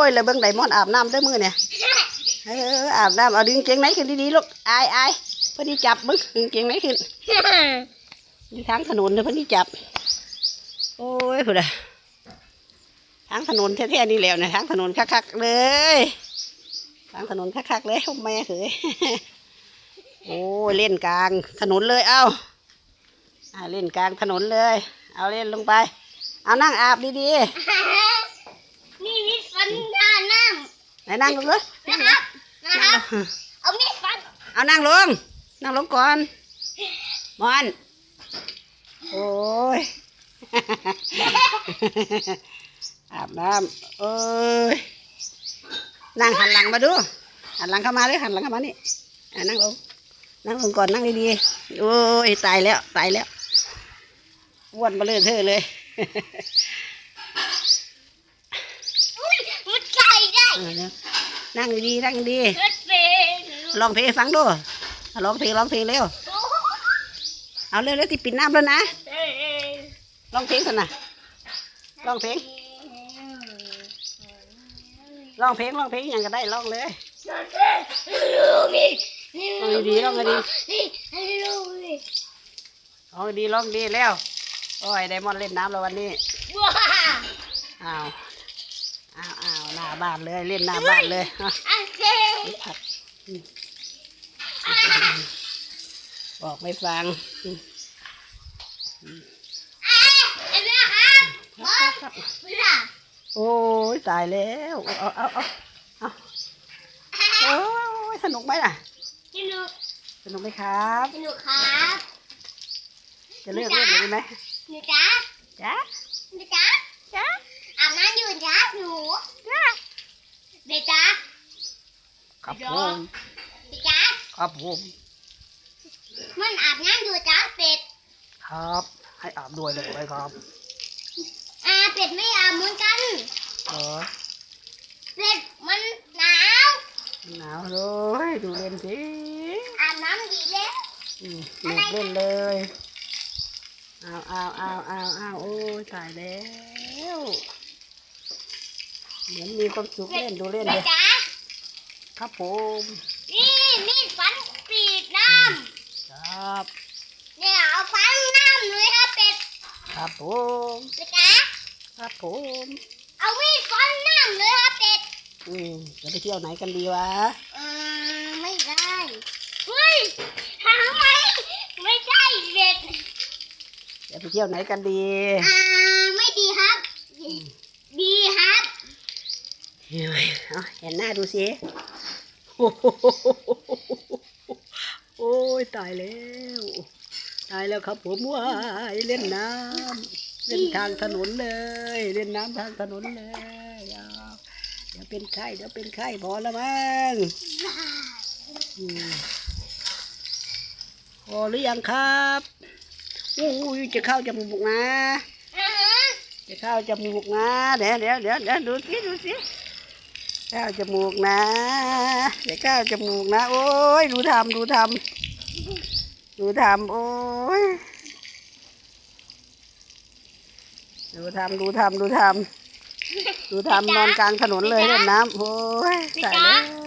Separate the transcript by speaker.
Speaker 1: อ้ยเลยเบิ่งไดมอนด์อาบน้ำเด้วยมือเนี่ยเอออาบน้ำเอาดึงเกงไหนขึ้นดีๆลูกอายอายเพื่อที่จับมึงดึงเกงไหนขึ้นอยู่ทางถนนเลยเพื่อที่จับ โอ้ยผู้ใดทางถนนแท้ๆนี่แหล้วนะทางถนนคักๆเลยทางถนนคักๆเลยแม่เขยโอ้ยเล่นกลางถนนเลยเอ้าอ่าเล่นกลางถนนเลย เอาเล่นลงไป เอานั่งอาบดี
Speaker 2: นี่มีด ฟันหน้าน้
Speaker 1: ๆไหนนั่งลงเลยำ
Speaker 2: นะครับ นะครับ เอามีดฟัน
Speaker 1: เอานั่งลง นั่งลงก่อนมอน โอ้ย อาบน้ำเอ้ย นั่งหันหลังมาดู หันหลังเข้ามาเลยหันหลังเข้ามานี่อะนั่งลง นั่งลงก่อนนั่งดีๆ โอ้ย ตายแล้ว ตายแล้วอ้วนมาเลยเธอเลย
Speaker 2: อุ้ยมันไก่ได้
Speaker 1: เออเนี่ยนั่งดีๆนั่งดี
Speaker 2: รถเป็น
Speaker 1: ๆร้องเพลงให้ฟังดูร้องเพลงร้องเพลงเร็ว
Speaker 2: โอ้
Speaker 1: เอาเร็วเร็วที่ปิดน้ำแล้วนะ
Speaker 2: เอ้ย
Speaker 1: ร้องเพลงสินะร้องเพลงร้องเพลงร้องเพลงอย่างก็ได้ร้องเลย
Speaker 2: ลูกนี่
Speaker 1: ร้องดีๆร้องดี
Speaker 2: นี่ลูกนี่
Speaker 1: ร้องดีร้องดีแล้วโอ้ยไดมอนด์เล่นน้ำแล้ววันนี้
Speaker 2: ว้า
Speaker 1: อ้าวอ้าวอ้าว หน้าบ้านเลยเล่นหน้าบ้านเลยอะ
Speaker 2: อันเซ่
Speaker 1: ผักอืมบอกไม่ฟังอืม
Speaker 2: เอ็นนะครับพ่อเวลา
Speaker 1: โอ้ยตายแล้ว เอาเอาเอาเอาโอ้ยสนุกไหมล่ะ
Speaker 2: พี่หนู
Speaker 1: สนุกไหมครับ
Speaker 2: พี่หนูครับ
Speaker 1: จะเลือกเล่นเลยไหม
Speaker 2: หนูจ๊ะ
Speaker 1: จ๊ะ
Speaker 2: หนูจ๊ะ
Speaker 1: จ๊ะ
Speaker 2: อาบน้ำอยู่ จ๊ะหนูเบจ๊ะ
Speaker 1: ครับผม
Speaker 2: เบจ๊ะ
Speaker 1: ครับผม
Speaker 2: มันอาบน้ำอยู่จ๊ะเป็ด
Speaker 1: ครับ ให้อาบด้วยเลยเลยครับ
Speaker 2: อ่าเป็ดไม่อาบเหมือนกัน
Speaker 1: เออ
Speaker 2: เป็ดมันหนาว
Speaker 1: หนาวเลยดูเล่นสิ
Speaker 2: อาบน้ำดีแล้ว
Speaker 1: อืมหนุกเล่นเลยเอาเอาเอาเอาเอาโอ้ยตายแล้ว เหมือนมีความสุขเล่นดูเล่น
Speaker 2: เบ
Speaker 1: เลย
Speaker 2: จ๊ะ
Speaker 1: ครับผม
Speaker 2: นี่มีดฟันปีดน้
Speaker 1: ครับำ
Speaker 2: เนี่ยเอาฟันน้ำเลยครับเป็ด
Speaker 1: ครับผม
Speaker 2: เบจ๊ะ
Speaker 1: ครับผม
Speaker 2: เอามีดฟันน้ำเลยครับเป็ด
Speaker 1: อืมจะไปเที่ยวไหนกันดีวะ
Speaker 2: อืมไม่ได้เฮ้ยทำไมไม่ใช่เป็ด
Speaker 1: จะไปเที่ยวไหนกันดี
Speaker 2: อ่าไม่ดีครับ ดีครับ
Speaker 1: เห็นหน้าดูสิโอ้ยตายแล้ว ตายแล้วครับผมว้ายเล่นน้ำเล่นทางถนนเลย เล่นน้ำทางถนนเลยเดี๋ยวเป็นไข้เดี๋ยวเป็นไข้พอแล้วมั้งพอหรือยังครับอู้ยจะเข้าจมูกนะ
Speaker 2: อ่า
Speaker 1: จะเข้าจมูกนะเดี๋ยวเดี๋ยวเดี๋ยวเดี๋ยวดูสิดูสิ เข้าจมูกนะเดี๋ยวข้าจมูกนะ โอ้ยดูทำดูทำดูทำโอ้ยดูทำดูทำดูทำดูทำนอนกลางถนนเลยเล่นน้ำโอ้ยใส่เลย